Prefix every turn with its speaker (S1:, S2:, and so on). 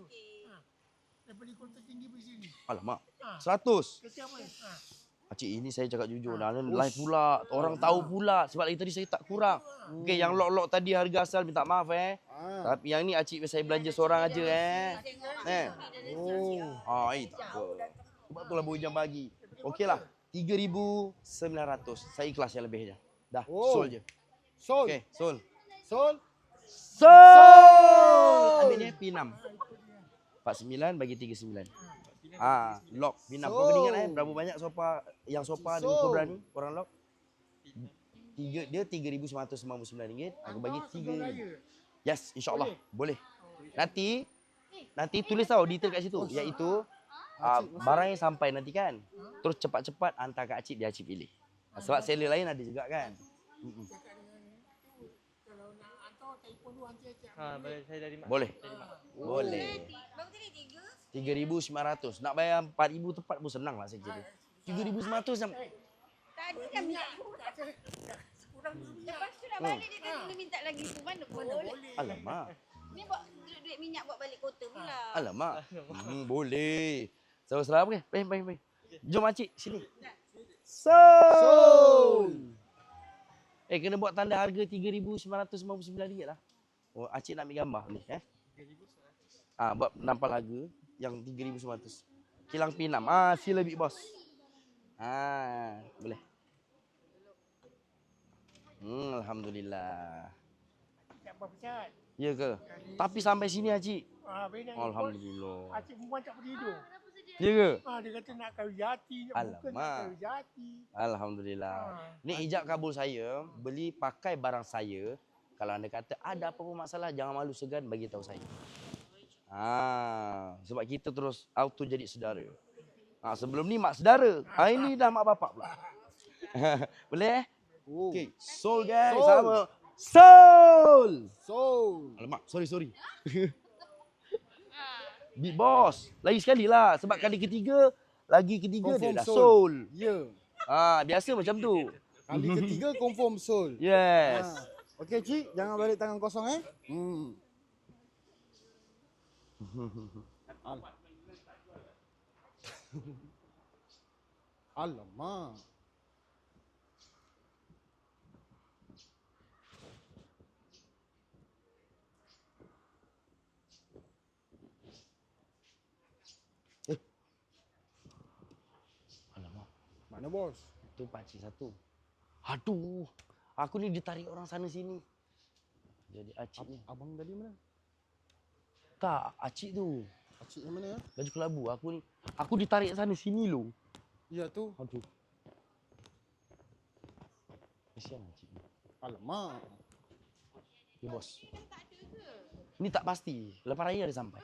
S1: Ha. Daripada kota tinggi pergi sini.
S2: Alamak.
S1: Ha.
S2: 100.
S1: Kesian apa? Ha.
S2: Pakcik ini saya cakap jujur
S1: Ah.
S2: dah. Live pula. Orang tahu pula. Sebab lagi tadi saya tak kurang. Okey, yang lok-lok tadi harga asal minta maaf eh.
S3: Ah.
S2: Tapi yang ni acik saya belanja seorang aja eh. Eh.
S3: Oh.
S2: Ah, eh, tak apa. Sebab tu lah Boy Jam bagi. Okey lah. 3,900. Saya ikhlas yang lebihnya. Dah,
S3: Oh.
S2: sol je.
S3: Sol.
S2: Okey, sol.
S3: Sol.
S2: Sol! Ambil ni P6. 49 bagi 39. Ah, lock P6. Kau kena ingat eh berapa banyak sofa yang sofa dengan
S3: Sol.
S2: Cobra ni orang lock? Tiga, dia RM3,999. Aku bagi
S1: Sebelum
S2: 3
S1: raya.
S2: Yes, insyaAllah. Boleh. Nanti, nanti tulis tau detail kat situ. Iaitu, uh, barang yang sampai nanti kan. Terus cepat-cepat hantar kat Acik, dia Acik pilih. Ah, Sebab seller lain ada juga kan. Mm-mm.
S4: Ha, boleh saya dari mak.
S2: Boleh.
S4: Dari mak.
S2: Boleh.
S5: Tiga?
S2: 3,900. Nak bayar 4,000 tepat pun senang lah saya kira. 3,900 jam.
S5: Tadi kan minta. Lepas tu nak balik dia kata dia minta lagi tu mana
S1: Mana
S5: boleh.
S1: boleh.
S2: Alamak.
S5: Ni buat duit, minyak buat balik kota pula.
S2: Alamak. Hmm, boleh. Salam-salam ke? Baik, baik, baik. Jom Acik, sini. Sol! Eh, kena buat tanda harga RM3,999 lah. Oh, Acik nak ambil gambar ni, eh? Ah, buat nampal harga yang RM3,900. Kilang P6. Ah, sila Big Boss. Ah, boleh. Hmm, Alhamdulillah.
S1: Tak apa pecat.
S2: Ya ke? Tapi sampai sini Acik.
S1: Ah.
S2: Alhamdulillah.
S1: Acik perempuan tak boleh hidup.
S2: Ya ke?
S1: Ah, dia kata nak kayu jati, nak buka nak
S2: Alamak.
S1: kayu jati.
S2: Alhamdulillah.
S1: Ah.
S2: Ni ijab kabul saya, beli pakai barang saya. Kalau anda kata ada apa pun masalah, jangan malu segan bagi tahu saya. Ha, sebab kita terus auto jadi saudara. Ha, sebelum ni mak saudara. Ha, ini dah mak bapak pula. Boleh eh?
S3: Oh.
S2: Okey, soul guys
S3: Soul.
S2: sama. Soul.
S3: Sol.
S2: Alamak, sorry sorry. Big boss. Lagi sekali lah. Sebab kali ketiga, lagi ketiga dia
S3: Confirm
S2: dah
S3: soul.
S2: soul.
S3: Ya.
S2: Ah, biasa macam tu.
S3: Kali ketiga confirm sol.
S2: Yes.
S3: Ha. Okey cik, jangan balik tangan kosong eh. Hmm. Al. Alamak.
S2: Alamak.
S3: Mana bos?
S2: Tu pakcik satu. Aduh. Aku ni ditarik orang sana sini. Jadi acik ni.
S3: Abang tadi mana?
S2: Tak, acik tu.
S3: Acik yang mana ya?
S2: Baju kelabu. Aku ni. Aku ditarik sana sini lo.
S3: Ya tu.
S2: Aduh. Kesian acik ni.
S3: Alamak.
S2: Ya bos. Ni tak pasti. Lepas raya dia sampai.